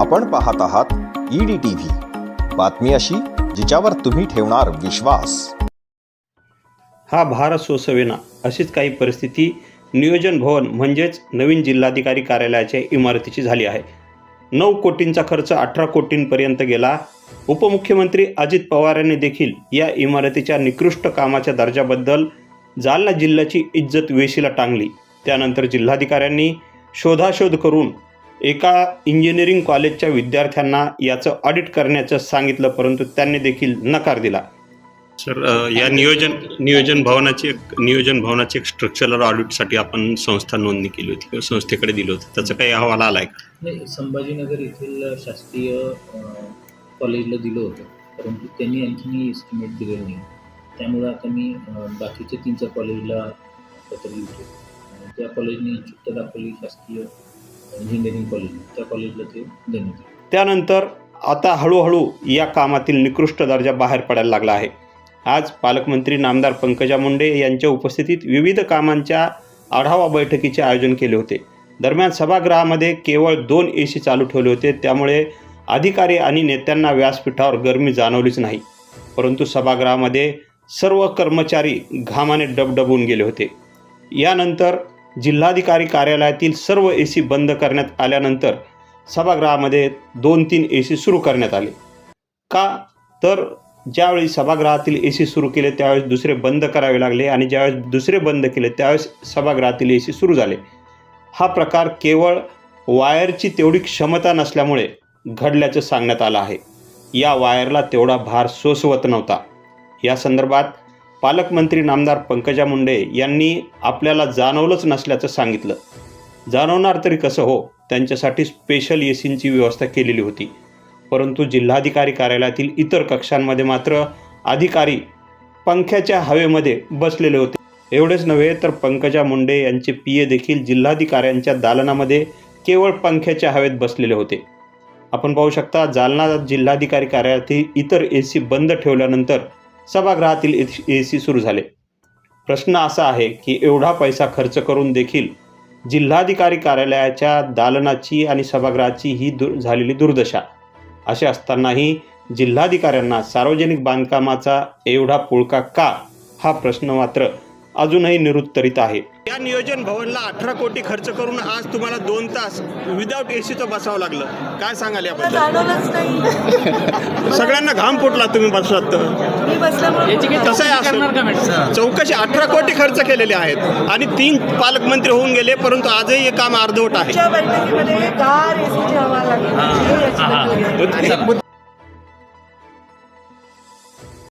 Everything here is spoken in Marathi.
आपण पाहत आहात ईडी टीव्ही बातमी अशी जिच्यावर तुम्ही ठेवणार विश्वास. हा भारत सोसवेना अशीच काही परिस्थिती नियोजन भवन म्हणजेच नवीन जिल्हाधिकारी कार्यालयाच्या इमारतीची झाली आहे. नऊ कोटींचा खर्च अठरा कोटींपर्यंत गेला. उपमुख्यमंत्री अजित पवार यांनी देखील या इमारतीच्या निकृष्ट कामाच्या दर्जाबद्दल जालना जिल्ह्याची इज्जत वेशीला टांगली. त्यानंतर जिल्हाधिकाऱ्यांनी शोधाशोध करून एका इंजिनिअरिंग कॉलेजच्या विद्यार्थ्यांना याचं ऑडिट करण्याचं सांगितलं परंतु त्यांनी देखील नकार दिला. सर या नियोजन नियोजन भवनाची एक नियोजन भवनाची एक स्ट्रक्चरल ऑडिटसाठी आपण संस्था नोंदणी केली होती किंवा संस्थेकडे दिलं होतं. त्याचा काही अहवाल आलाय का? नाही संभाजीनगर येथील शासकीय कॉलेजला दिलं होतं. परंतु त्यांनी आणखीन एस्टिमेट दिलेलं नाही. त्यामुळं आता मी बाकीच्या तीन चार कॉलेजला पत्र लिहितो त्या कॉलेजने इच्छुकता दाखवली शासकीय इंजिनिअरिंग कॉलेज त्या कॉलेजला ते देण्यात त्यानंतर आता हळूहळू या कामातील निकृष्ट दर्जा बाहेर पडायला लागला आहे. आज पालकमंत्री नामदार पंकजा मुंडे यांच्या उपस्थितीत विविध कामांच्या आढावा बैठकीचे आयोजन केले होते. दरम्यान सभागृहामध्ये केवळ दोन ए सी चालू ठेवले होते. त्यामुळे अधिकारी आणि नेत्यांना व्यासपीठावर गरमी जाणवलीच नाही. परंतु सभागृहामध्ये सर्व कर्मचारी घामाने डबडबून गेले होते. यानंतर जिल्हाधिकारी कार्यालयातील सर्व ए सी बंद करण्यात आल्यानंतर सभागृहामध्ये दोन तीन ए सी सुरू करण्यात आले. का? तर ज्यावेळी सभागृहातील ए सी सुरू केले त्यावेळेस दुसरे बंद करावे लागले आणि ज्यावेळेस दुसरे बंद केले त्यावेळेस सभागृहातील ए सी सुरू झाले. हा प्रकार केवळ वायरची तेवढी क्षमता नसल्यामुळे घडल्याचं सांगण्यात आलं आहे. या वायरला तेवढा भार सोसवत नव्हता. या संदर्भात पालकमंत्री नामदार पंकजा मुंडे यांनी आपल्याला जाणवलंच नसल्याचं सांगितलं. जाणवणार तरी कसं हो? त्यांच्यासाठी स्पेशल ए व्यवस्था केलेली होती. परंतु जिल्हाधिकारी कार्यालयातील इतर कक्षांमध्ये मात्र अधिकारी पंख्याच्या हवेमध्ये बसलेले होते. एवढेच नव्हे तर पंकजा मुंडे यांचे पी ए देखील जिल्हाधिकाऱ्यांच्या दालनामध्ये केवळ पंख्याच्या हवेत बसलेले होते. आपण पाहू शकता जालना जिल्हाधिकारी कार्यालयातील इतर ए सी बंद ठेवल्यानंतर सभागृहातील ए सी सुरू झाले. प्रश्न असा आहे की एवढा पैसा खर्च करून देखील जिल्हाधिकारी कार्यालयाच्या दालनाची आणि सभागृहाची ही दुर झालेली दुर्दशा. असे असतानाही जिल्हाधिकाऱ्यांना सार्वजनिक बांधकामाचा एवढा पुळका का? हा प्रश्न मात्र अजूनही निरुत्तरित आहे. या नियोजन भवनला अठरा कोटी खर्च करून आज तुम्हाला दोन तास विदाऊट एसीचं बसावं लागलं. काय सांगाल याबद्दल? नाही. सगळ्यांना घाम फुटला तुम्ही बसलात तर. बसल्यामुळे चौकशी अठरा कोटी खर्च केलेले आहेत आणि तीन पालकमंत्री होऊन गेले परंतु आजही हे काम अर्धवट आहे.